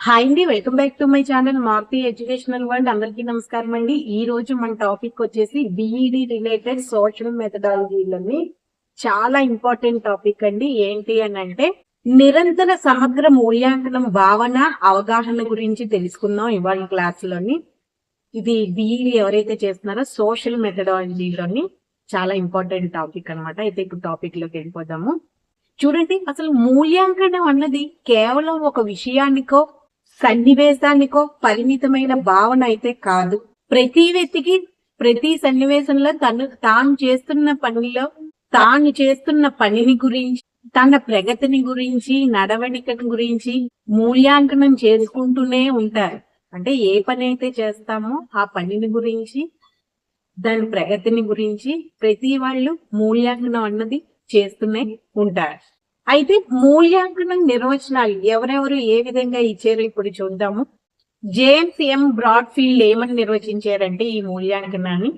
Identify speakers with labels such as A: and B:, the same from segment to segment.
A: Hi అండి welcome back to my channel Maruthi educational world. అందరికీ నమస్కారం అండి. ఈ రోజు మన టాపిక్ వచ్చేసి బిఈడి రిలేటెడ్ సోషల్ మెథడాలజీలోని చాలా ఇంపార్టెంట్ టాపిక్ అండి. ఏంటి అని అంటే నిరంతర సమగ్ర మూల్యాంకనం భావన అవగాహన గురించి తెలుసుకుందాం ఇవాళ క్లాస్లోని ఇది బిఈడి ఎవరైతే చేస్తున్నారో సోషల్ మెథడాలజీలోని చాలా ఇంపార్టెంట్ టాపిక్ అన్నమాట. అయితే ఇప్పుడు టాపిక్లోకి వెళ్ళిపోదాము. చూడండి అసలు మూల్యాంకనం అన్నది కేవలం ఒక విషయానికో సన్నివేశానికో పరిమితమైన భావన అయితే కాదు. ప్రతి వ్యక్తికి ప్రతి సన్నివేశంలో తను తాను చేస్తున్న పనిలో తాను చేస్తున్న పనిని గురించి తన ప్రగతిని గురించి నడవడికని గురించి మూల్యాంకనం చేసుకుంటూనే ఉంటారు. అంటే ఏ పని అయితే చేస్తామో ఆ పనిని గురించి దాని ప్రగతిని గురించి ప్రతి వాళ్ళు మూల్యాంకనం అన్నది చేస్తూనే ఉంటారు. అయితే మూల్యాంకనం నిర్వచనాలు ఎవరెవరు ఏ విధంగా ఇచ్చారో ఇప్పుడు చూద్దాము. జేమ్స్ ఎం బ్రాడ్ఫీల్డ్ ఏమని నిర్వచించారంటే ఈ మూల్యాంకనాన్ని?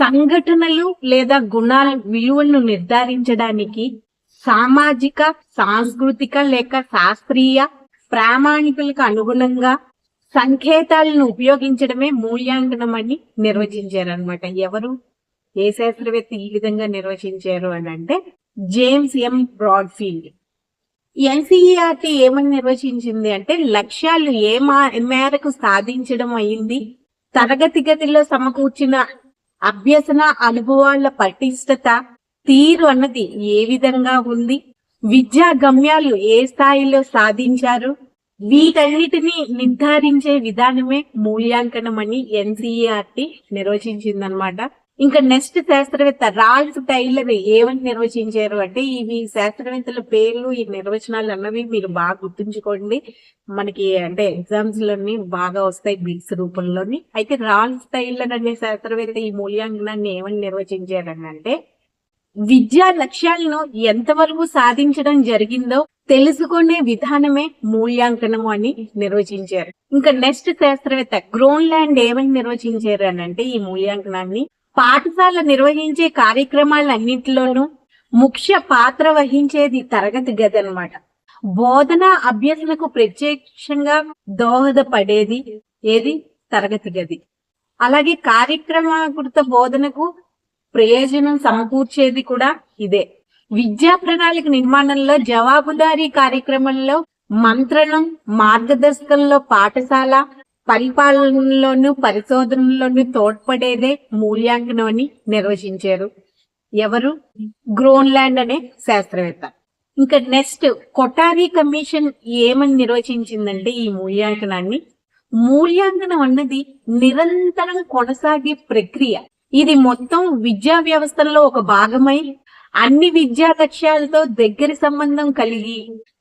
A: సంఘటనలు లేదా గుణాల విలువలను నిర్ధారించడానికి సామాజిక సాంస్కృతిక లేక శాస్త్రీయ ప్రామాణికులకు అనుగుణంగా సంకేతాలను ఉపయోగించడమే మూల్యాంకనం అని నిర్వచించారు అనమాట ఎవరు? ఏ శాస్త్రవేత్త ఈ విధంగా నిర్వచించారు అని అంటే జేమ్స్ ఎం బ్రాడ్ఫీల్డ్ ఎన్సీఈఆర్టీ ఏమని నిర్వచించింది అంటే లక్ష్యాలు ఏ మా- మేరకు సాధించడం అయింది తరగతి గదిలో సమకూర్చిన అభ్యసన అనుభవాల పటిష్టత తీరు అన్నది ఏ విధంగా ఉంది విద్యా గమ్యాలు ఏ స్థాయిలో సాధించారు వీటన్నిటిని నిర్ధారించే విధానమే మూల్యాంకనం అని ఎన్సీఆర్టీ నిర్వచించిందనమాట. ఇంకా నెక్స్ట్ శాస్త్రవేత్త రాల్ఫ్ టైలర్ ఏమని నిర్వచించారు అంటే ఇవి శాస్త్రవేత్తల పేర్లు ఈ నిర్వచనాలు అన్నవి మీరు బాగా గుర్తుంచుకోండి. మనకి అంటే ఎగ్జామ్స్లోని బాగా వస్తాయి బిల్స్ రూపంలోని. అయితే రాల్ఫ్ టైలర్ అనే శాస్త్రవేత్త ఈ మూల్యాంకనాన్ని ఏమని నిర్వచించారని అంటే విద్యా లక్ష్యాలను ఎంతవరకు సాధించడం జరిగిందో తెలుసుకునే విధానమే మూల్యాంకనం అని నిర్వచించారు. ఇంకా నెక్స్ట్ శాస్త్రవేత్త గ్రోన్లాండ్ ఏమని నిర్వచించారు అని అంటే ఈ మూల్యాంకనాన్ని పాఠశాల నిర్వహించే కార్యక్రమాలన్నింటిలోనూ ముఖ్య పాత్ర వహించేది తరగతి గది అన్నమాట బోధన అభ్యసనకు ప్రత్యక్షంగా దోహదపడేది ఏది? తరగతి గది. అలాగే కార్యక్రమకృత బోధనకు ప్రయోజనం సమకూర్చేది కూడా ఇదే. విద్యా ప్రణాళిక నిర్మాణంలో జవాబుదారీ కార్యక్రమంలో మంత్రణం మార్గదర్శకంలో పాఠశాల పరిపాలనలోను పరిశోధనలోను తోడ్పడేదే మూల్యాంకనం అని నిర్వచించారు ఎవరు? గ్రోన్లాండ్ అనే శాస్త్రవేత్త. ఇంకా నెక్స్ట్ కొటారి కమిషన్ ఏమని నిర్వచించిందంటే ఈ మూల్యాంకనాన్ని? మూల్యాంకనం అన్నది నిరంతరం కొనసాగే ప్రక్రియ. ఇది మొత్తం విద్యా వ్యవస్థలో ఒక భాగమై అన్ని విద్యా లక్ష్యాలతో దగ్గర సంబంధం కలిగి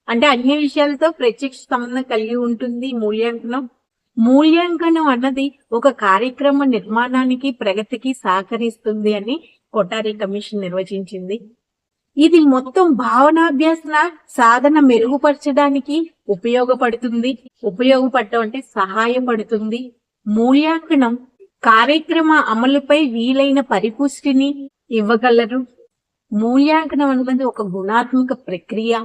A: అంటే అన్ని విషయాలతో ప్రత్యక్ష సంబంధం కలిగి ఉంటుంది మూల్యాంకనం. మూల్యాంకనం అన్నది ఒక కార్యక్రమ నిర్మాణానికి ప్రగతికి సహకరిస్తుంది అని కొటారి కమిషన్ నిర్వచించింది. ఇది మొత్తం భావనాభ్యాసన సాధన మెరుగుపరచడానికి ఉపయోగపడుతుంది. ఉపయోగపడటం అంటే సహాయపడుతుంది. మూల్యాంకనం కార్యక్రమ అమలుపై వీలైన పరిపుష్టిని ఇవ్వగలరు. మూల్యాంకనం అనేది ఒక గుణాత్మక ప్రక్రియ.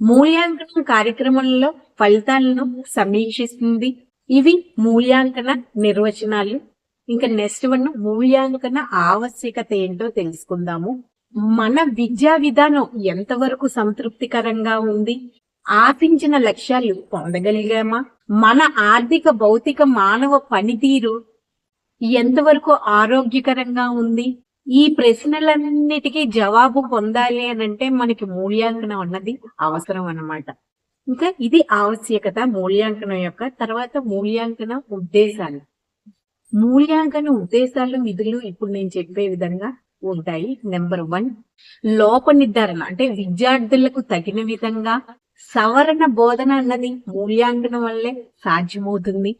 A: మూల్యాంకనం కార్యక్రమంలో ఫలితాలను సమీక్షిస్తుంది. ఇవి మూల్యాంకన నిర్వచనాలు. ఇంకా నెక్స్ట్ వన్ మూల్యాంకన ఆవశ్యకత ఏంటో తెలుసుకుందాము. మన విద్యా విధానం ఎంతవరకు సంతృప్తికరంగా ఉంది? ఆశించిన లక్ష్యాలు పొందగలిగామా? మన ఆర్థిక భౌతిక మానవ పనితీరు ఎంతవరకు ఆరోగ్యకరంగా ఉంది? ఈ ప్రశ్నలన్నిటికీ జవాబు పొందాలి అని అంటే మనకి మూల్యాంకనం అన్నది అవసరం అన్నమాట. ఇంకా ఇది ఆవశ్యకత మూల్యాంకనం యొక్క తర్వాత మూల్యాంకన ఉద్దేశాలు. మూల్యాంకన ఉద్దేశాలు విధులు ఇప్పుడు నేను చెప్పే విధంగా ఉంటాయి. నెంబర్ వన్ లోప నిర్ధారణ అంటే విద్యార్థులకు తగిన విధంగా సవరణ బోధన అన్నది మూల్యాంకనం వల్లే సాధ్యమవుతుంది.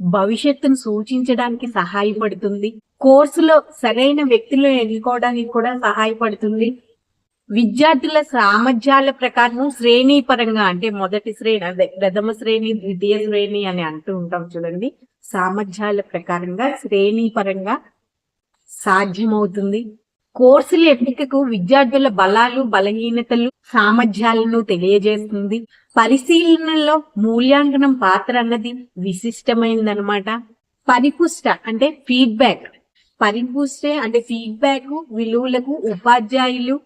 A: భవిష్యత్తును సూచించడానికి సహాయపడుతుంది. కోర్సులో సరైన వ్యక్తులు ఎన్నుకోవడానికి కూడా సహాయపడుతుంది. విద్యార్థుల సామర్థ్యాల ప్రకారం శ్రేణి పరంగా అంటే మొదటి శ్రేణి అదే ప్రథమ శ్రేణి ద్వితీయ శ్రేణి అని అంటూ ఉంటాం చూడండి. సామర్థ్యాల ప్రకారంగా శ్రేణి పరంగా సాధ్యమవుతుంది. కోర్సుల ఎంపికకు విద్యార్థుల బలాలు బలహీనతలు సామర్థ్యాలను తెలియజేస్తుంది. పరిశీలనలో మూల్యాంకనం పాత్ర అన్నది విశిష్టమైనదన్నమాట పరిపుష్ట అంటే ఫీడ్బ్యాక్. పరిపుష్టే అంటే ఫీడ్బ్యాక్ విలువలకు ఉపాధ్యాయులు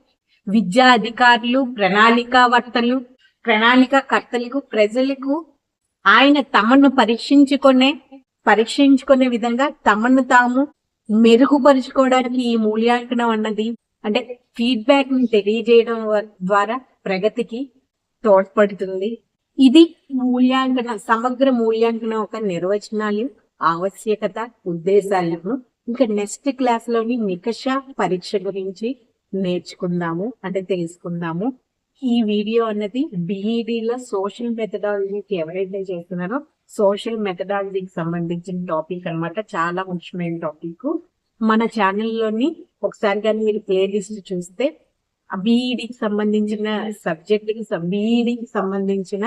A: విద్యా అధికారులు ప్రణాళికావర్తలు ప్రణాళిక కర్తలకు ప్రజలకు ఆయన తమను పరీక్షించుకునే పరీక్షించుకునే విధంగా తమను తాము మెరుగుపరుచుకోవడానికి ఈ మూల్యాంకనం అన్నది అంటే ఫీడ్బ్యాక్ని తెలియజేయడం ద్వారా ప్రగతికి తోడ్పడుతుంది. ఇది మూల్యాంకన సమగ్ర మూల్యాంకనం ఒక నిర్వచనాలు ఆవశ్యకత ఉద్దేశాలను. ఇంకా నెక్స్ట్ క్లాస్లోని నికష పరీక్ష గురించి నేర్చుకుందాము అంటే తెలుసుకుందాము. ఈ వీడియో అన్నది BED లో సోషల్ మెథడాలజీకి ఎవరైతే చేస్తున్నారో సోషల్ మెథడాలజీకి సంబంధించిన టాపిక్ అన్నమాట. చాలా ముఖ్యమైన టాపిక్ మన ఛానల్లోని ఒకసారి కానీ మీరు ప్లేలిస్ట్ చూస్తే బీఈడికి సంబంధించిన సబ్జెక్టుకి బీఈడికి సంబంధించిన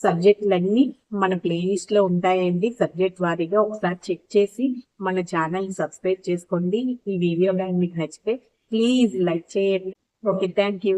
A: సబ్జెక్టులన్నీ మన ప్లేలిస్ట్లో ఉంటాయండి. సబ్జెక్ట్ వారీగా ఒకసారి చెక్ చేసి మన ఛానల్ సబ్స్క్రైబ్ చేసుకోండి. ఈ వీడియో కానీ మీకు నచ్చితే ప్లీజ్ లైక్ చేయండి ఓకే థ్యాంక్ యూ